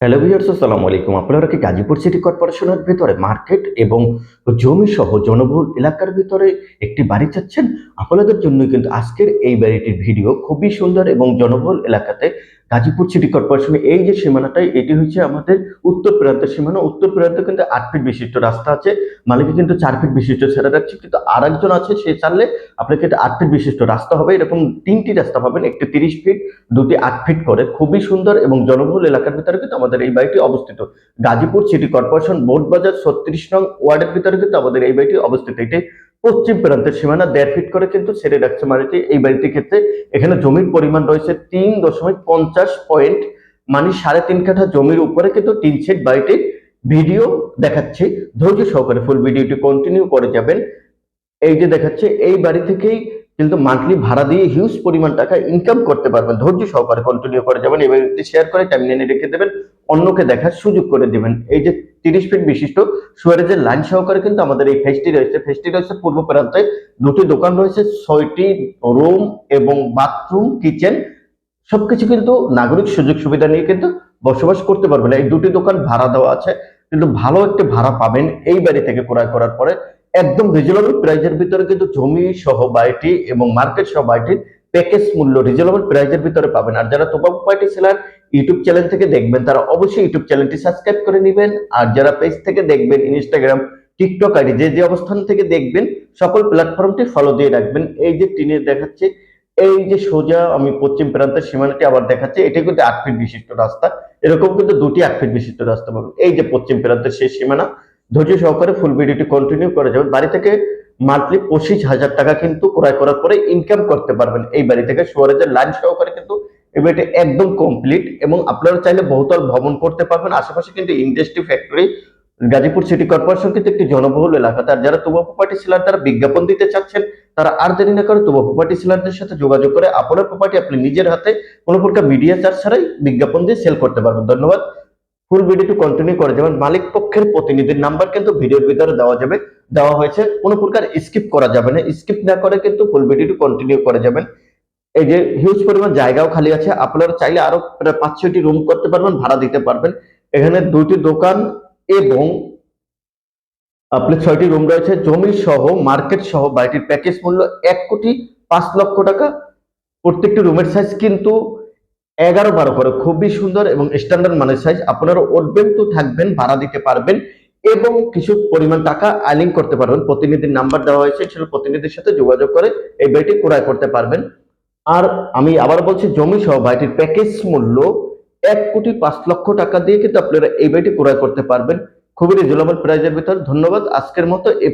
Hello viewers আসসালামু আলাইকুম। আপনারা কি গাজীপুর সিটি কর্পোরেশনের ভিতরে মার্কেট এবং জমি সহ জনবহুল এলাকার ভিতরে একটি বাড়ি চাচ্ছেন? আপনাদের জন্য কিন্তু আজকের এই বাড়িটির ভিডিও খুবই সুন্দর এবং জনবহুল এলাকাতে গাজীপুর সিটি কর্পোরেশনের এই যে সীমানাটাই, এটি হচ্ছে আমাদের উত্তর প্রান্তের সীমানা। উত্তর প্রান্তে কিন্তু আট ফিট বিশিষ্ট রাস্তা আছে। মালিকে কিন্তু চার ফিট বিশিষ্ট ছেড়ে রাখছে, কিন্তু আর একজন আছে, সে চাললে আপনাকে এটা আট ফিট বিশিষ্ট রাস্তা হবে। এরকম তিনটি রাস্তা পাবেন, একটি তিরিশ ফিট দুটি আট ফিট করে। খুবই সুন্দর এবং জনবহুল এলাকার ভিতরে কিন্তু আমাদের এই বাড়িটি অবস্থিত। গাজীপুর সিটি কর্পোরেশন বোর্ড বাজার ছত্রিশ নং ওয়ার্ডের ভিতরে কিন্তু আমাদের এই বাড়িটি অবস্থিত। এটি পশ্চিম প্রান্তের সীমানা দেড় ফিট করে কিন্তু ছেড়ে রাখছে বাড়িটি এই বাড়িটির ক্ষেত্রে এখানে জমির পরিমাণ রয়েছে তিন দশমিক পঞ্চাশ পয়েন্ট মানে সাড়ে তিন কাঠা জমির উপরে কিন্তু তিন সেট বাড়িটির ভিডিও দেখাচ্ছে। ধৈর্য সহকারে ফুল ভিডিওটি কন্টিনিউ করে যাবেন। এই যে দেখাচ্ছে, এই বাড়ি থেকেই কিন্তু মান্থলি ভাড়া দিয়ে হিউজ পরিমাণ টাকা ইনকাম করতে পারবেন। ধৈর্য সহকারে কন্টিনিউ করে যাবেন। বাড়িটি শেয়ার করে টাইমলাইনে রেখে দেবেন। অন্যকে দেখার সুযোগ করে দিবেন। এই যে তিরিশ ফিট বিশিষ্ট সুয়ারেজের লাইন সহকারে কিন্তু আমাদের এই ফেস্টি রয়েছে। ফেস্টি রয়েছে পূর্ব প্রান্তে। দুটি দোকান রয়েছে, ছয়টি রুম এবং বাথরুম কিচেন সবকিছু কিন্তু নাগরিক সুযোগ সুবিধা নিয়ে কিন্তু বসবাস করতে পারবেন। এই দুটি দোকান ভাড়া দেওয়া আছে। কিন্তু ভালো একটি ভাড়া পাবেন এই বাড়ি থেকে ক্রয় করার পরে। একদম রিজনেবল প্রাইজের ভিতরে কিন্তু জমি সহ বাড়িটি এবং মার্কেট সহ বাড়িটির প্যাকেজ মূল্য রিজনেবল প্রাইজের ভিতরে পাবেন। আর যারা তোবা পার্টি সেলার ইউটিউব চ্যানেল থেকে দেখবেন, তারা অবশ্যই ইউটিউব চ্যানেলটি সাবস্ক্রাইব করে নেবেন। আর যারা পেজ থেকে দেখবেন ইনস্টাগ্রাম টিকটক আইডি, যে যে অবস্থান থেকে দেখবেন, সকল প্ল্যাটফর্মটি ফলো দিয়ে রাখবেন। এই যে টিনে দেখাচ্ছে, এই যে সোজা আমি পশ্চিম প্রান্তের সীমানাটি আবার দেখাচ্ছে এটা কিন্তু আট ফিট বিশিষ্ট রাস্তা। এরকম কিন্তু দুটি আট ফিট বিশিষ্ট রাস্তা পাবেন। এই যে পশ্চিম প্রান্তের সেই সীমানা, ধৈর্য সহকারে ফুল ভিডিওটি কন্টিনিউ করে যাবেন বাড়ি থেকে মান্থলি পঁচিশ হাজার টাকা কিন্তু ক্রয় করার পরে ইনকাম করতে পারবেন। এই বাড়ি থেকে সুয়ারেজের লাইন সহকারে কিন্তু এই বাড়িটি একদম কমপ্লিট এবং আপনারা চাইলে বহুতল ভ্রমণ করতে পারবেন। আশেপাশে কিন্তু industry factory Gazipur city corporation কিন্তু একটি জনবহুল এলাকা। তার যারা তুবা প্রপার্টি সেলার তারা বিজ্ঞাপন দিতে চাচ্ছেন, তারা আর দেরি না করে তুবা প্রপার্টি সেলারদের সাথে যোগাযোগ করে আপনার প্রপার্টি আপনি নিজের হাতে কোনো প্রকার মিডিয়া চার্জ ছাড়াই বিজ্ঞাপন দিয়ে সেল করতে পারবেন। ধন্যবাদ। ফুল ভিডিওটি কন্টিনিউ করে যাবেন। মালিক পক্ষের প্রতিনিধির নাম্বার কিন্তু ভিডিওর ভিতরে দেওয়া যাবে। দেওয়া হয়েছে, কোনো প্রকার স্কিপ করা যাবে না। স্কিপ না করে কিন্তু ফুল ভিডিওটি কন্টিনিউ করে যাবেন। এই যে হিউজ পরিমাণ জায়গাও খালি আছে, আপনারা চাইলে আরও পাঁচ ছয়টি রুম করতে পারবেন, ভাড়া দিতে পারবেন। এখানে দুইটি দোকান এবং আপনার ছয়টি রুম রয়েছে, জমি সহ মার্কেট সহ, বাড়িটির প্যাকেজ মূল্য এক কোটি পাঁচ লক্ষ টাকা। প্রত্যেকটি রুমের সাইজ কিন্তু এগারো বারো করে। খুবই সুন্দর এবং স্ট্যান্ডার্ড মানের সাইজ আপনারা উঠবেন তো থাকবেন, ভাড়া দিতে পারবেন। এবং কিছু পরিমাণ টাকা আইলিং করতে পারবেন। প্রতিনিধির নাম্বার দেওয়া হয়েছে, সেটা প্রতিনিধির সাথে যোগাযোগ করে এই বাড়িটি ক্রয় করতে পারবেন। আর আমি আবার বলছি জমি সহ বাড়িটির প্যাকেজ মূল্য এক কোটি পাঁচ লক্ষ টাকা দিয়ে কিন্তু আপনারা এই বাড়িটি ক্রয় করতে পারবেন। খুবই রিজনেবল প্রাইজের ভিতর। ধন্যবাদ। আজকের মতো এ।